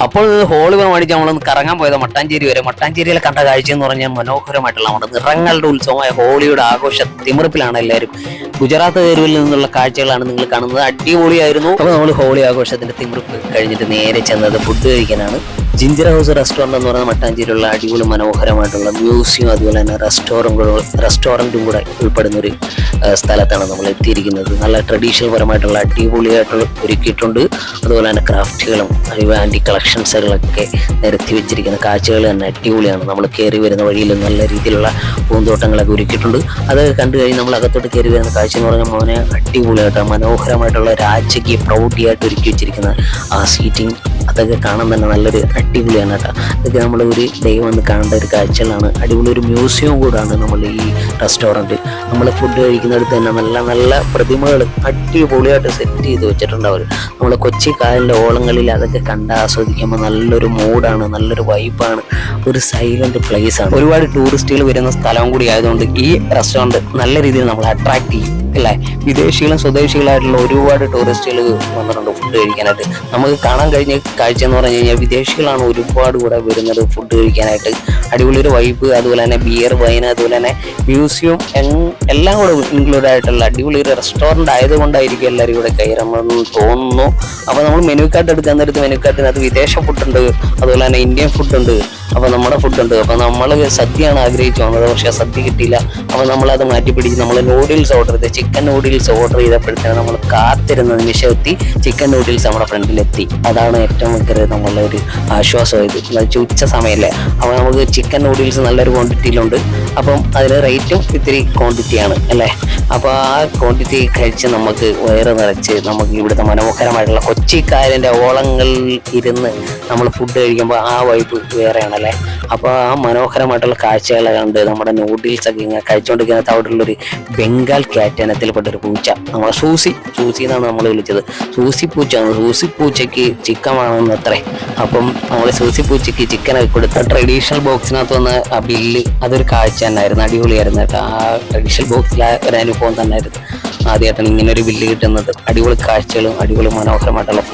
അപ്പോൾ ഹോൾ മേടിച്ച് നമ്മളൊന്ന് കറങ്ങാൻ പോയത്. മട്ടാഞ്ചേരി വരെ. മട്ടാഞ്ചേരിയിൽ കണ്ട കാഴ്ച എന്ന് പറഞ്ഞാൽ മനോഹരമായിട്ടുള്ള നമ്മുടെ നിറങ്ങളുടെ ഉത്സവമായ ഹോളിയുടെ ആഘോഷ തിമിർപ്പിലാണ് എല്ലാവരും. ഗുജറാത്ത് തെരുവിൽ നിന്നുള്ള കാഴ്ചകളാണ് നിങ്ങൾ കാണുന്നത്. അടിപൊളിയായിരുന്നു. അപ്പോൾ നമ്മൾ ഹോളി ആഘോഷത്തിന്റെ തിമിർപ്പ് കഴിഞ്ഞിട്ട് നേരെ ചെന്നത് ഫുഡ് കഴിക്കാനാണ്. ജിഞ്ചർ ഹൗസ് റെസ്റ്റോറന്റ് എന്ന് പറയുന്ന മട്ടാഞ്ചേരിയുള്ള അടിപൊളി മനോഹരമായിട്ടുള്ള മ്യൂസിയം അതുപോലെ തന്നെ റെസ്റ്റോറന്റുകളും റെസ്റ്റോറന്റും കൂടെ ഉൾപ്പെടുന്ന ഒരു സ്ഥലത്താണ് നമ്മൾ എത്തിയിരിക്കുന്നത്. നല്ല ട്രഡീഷണൽ പരമായിട്ടുള്ള അടിപൊളിയായിട്ടുള്ള ഒരുക്കിയിട്ടുണ്ട്. അതുപോലെ തന്നെ ക്രാഫ്റ്റുകളും ആന്റി കളക്ഷൻസുകളൊക്കെ നിരത്തി വെച്ചിരിക്കുന്ന കാഴ്ചകൾ തന്നെ അടിപൊളിയാണ്. നമ്മൾ കയറി വരുന്ന വഴിയിൽ നല്ല രീതിയിലുള്ള പൂന്തോട്ടങ്ങളൊക്കെ ഒരുക്കിയിട്ടുണ്ട്. അതൊക്കെ കണ്ടു കഴിഞ്ഞ് നമ്മൾ അകത്തോട്ട് കയറി വരുന്ന കാഴ്ച എന്ന് പറഞ്ഞാൽ മോനെ അടിപൊളിയായിട്ട് മനോഹരമായിട്ടുള്ള രാജകീയ പ്രൗഢിയായിട്ട് ഒരുക്കി വെച്ചിരിക്കുന്ന ആ സീറ്റിംഗ് അതൊക്കെ കാണാൻ തന്നെ നല്ലൊരു അടിപൊളിയാണ് കേട്ടോ. ഇതൊക്കെ നമ്മൾ ഒരു ഡേ വന്ന് കാണേണ്ട ഒരു കാഴ്ചകളാണ്. അടിപൊളി ഒരു മ്യൂസിയം കൂടാണ് നമ്മൾ ഈ റെസ്റ്റോറന്റ് നമ്മൾ ഫുഡ് കഴിക്കുന്നിടത്ത് തന്നെ നല്ല നല്ല പ്രതിമകൾ അടിപൊളിയായിട്ട് സെറ്റ് ചെയ്ത് വെച്ചിട്ടുണ്ട് അവർ നമ്മൾ കൊച്ചി കായലിന്റെ ഓളങ്ങളിൽ അതൊക്കെ കണ്ട് ആസ്വദിക്കുമ്പോൾ നല്ലൊരു മൂഡാണ് നല്ലൊരു വൈബാണ് ഒരു പ്ലേസ് ആണ്. ഒരുപാട് ടൂറിസ്റ്റുകൾ വരുന്ന സ്ഥലം കൂടി ആയതുകൊണ്ട് ഈ റെസ്റ്റോറന്റ് നല്ല രീതിയിൽ നമ്മൾ അട്രാക്ട് ചെയ്യും. അല്ലേ? വിദേശികളും സ്വദേശികളായിട്ടുള്ള ഒരുപാട് ടൂറിസ്റ്റുകൾ വന്നിട്ടുണ്ട് ഫുഡ് കഴിക്കാനായിട്ട്. നമുക്ക് കാണാൻ കഴിഞ്ഞ കാഴ്ച എന്ന് പറഞ്ഞു കഴിഞ്ഞാൽ വിദേശികളാണ് ഒരുപാട് കൂടെ വരുന്നത് ഫുഡ് കഴിക്കാനായിട്ട്. അടിപൊളി ഒരു വൈബ് അതുപോലെ തന്നെ ബിയർ വൈൻ അതുപോലെ തന്നെ മ്യൂസിയം എല്ലാം കൂടെ ഇൻക്ലൂഡ് ആയിട്ടുള്ള അടിപൊളി ഒരു റെസ്റ്റോറന്റ് ആയതുകൊണ്ടായിരിക്കും എല്ലാവരും ഇവിടെ കയറുമെന്ന് തോന്നുന്നു. അപ്പോൾ നമ്മൾ മെനു കാർഡ് എടുക്കാൻ നേരത്ത് മെനു കാർഡിനകത്ത് വിദേശ ഫുഡുണ്ട് അതുപോലെ തന്നെ ഇന്ത്യൻ ഫുഡുണ്ട് അപ്പോൾ നമ്മുടെ ഫുഡുണ്ട് അപ്പോൾ നമ്മൾ സദ്യയാണ് ആഗ്രഹിച്ചു വന്നത് പക്ഷേ സദ്യ കിട്ടിയില്ല. അപ്പോൾ നമ്മളത് മാറ്റി പിടിച്ച് നമ്മൾ നൂഡിൽസ് ഓർഡർ ചെയ്ത് ചിക്കൻ നൂഡിൽസ് ഓർഡർ ചെയ്തപ്പോഴത്തേന് നമ്മൾ കാത്തിരുന്ന നിമിഷം എത്തി ചിക്കൻ നൂഡിൽസ് നമ്മുടെ ഫ്രണ്ടിലെത്തി. അതാണ് ഏറ്റവും വലിയ നമ്മളുടെ ഒരു ആശ്വാസമായത് ഉച്ച സമയമല്ലേ? അപ്പോൾ നമുക്ക് ചിക്കൻ നൂഡിൽസ് നല്ലൊരു ക്വാണ്ടിറ്റിയിലുണ്ട് അപ്പം അതിന് റേറ്റും ഇത്തിരി ക്വാണ്ടിറ്റിയാണ് അല്ലേ? അപ്പോൾ ആ ക്വാണ്ടിറ്റി കഴിച്ച് നമുക്ക് വയറ് നിറച്ച് നമുക്ക് ഇവിടുത്തെ മനോഹരമായിട്ടുള്ള കൊച്ചിക്കായലിന്റെ ഓളങ്ങളിൽ ഇരുന്ന് നമ്മൾ ഫുഡ് കഴിക്കുമ്പോൾ ആ വൈബ് വേറെയാണല്ലേ? അപ്പോൾ ആ മനോഹരമായിട്ടുള്ള കാഴ്ചകൾ കണ്ട് നമ്മുടെ നൂഡിൽസ് ഒക്കെ ഇങ്ങനെ കഴിച്ചുകൊണ്ടിരിക്കുന്ന ഒരു ബംഗാൾ കാറ്റനത്തിൽപ്പെട്ട ഒരു പൂച്ച. നമ്മളെ സൂസി സൂസി എന്നാണ് നമ്മൾ വിളിച്ചത്. സൂസി പൂച്ചയാണ് സൂസി പൂച്ചയ്ക്ക് ചിക്കൻ വേണമെന്ന് അത്രേ അപ്പം നമ്മൾ സൂസി പൂച്ചയ്ക്ക് ചിക്കൻ ഒക്കെ കൊടുത്ത ട്രഡീഷണൽ ബോക്സിനകത്ത് വന്ന ആ ബില്ല് അതൊരു കാഴ്ച തന്നെയായിരുന്നു അടിപൊളിയായിരുന്നു കേട്ടോ. ആ ട്രഡീഷണൽ ബോക്സിലെ ഒരു അനുഭവം തന്നെയായിരുന്നു ആദ്യമായിട്ടാണ് ഇങ്ങനെ ഒരു ബില്ല് കിട്ടുന്നത്. അടിപൊളി കാഴ്ചകളും അടിപൊളി മനോഹരമായിട്ടുള്ള ഫുഡ്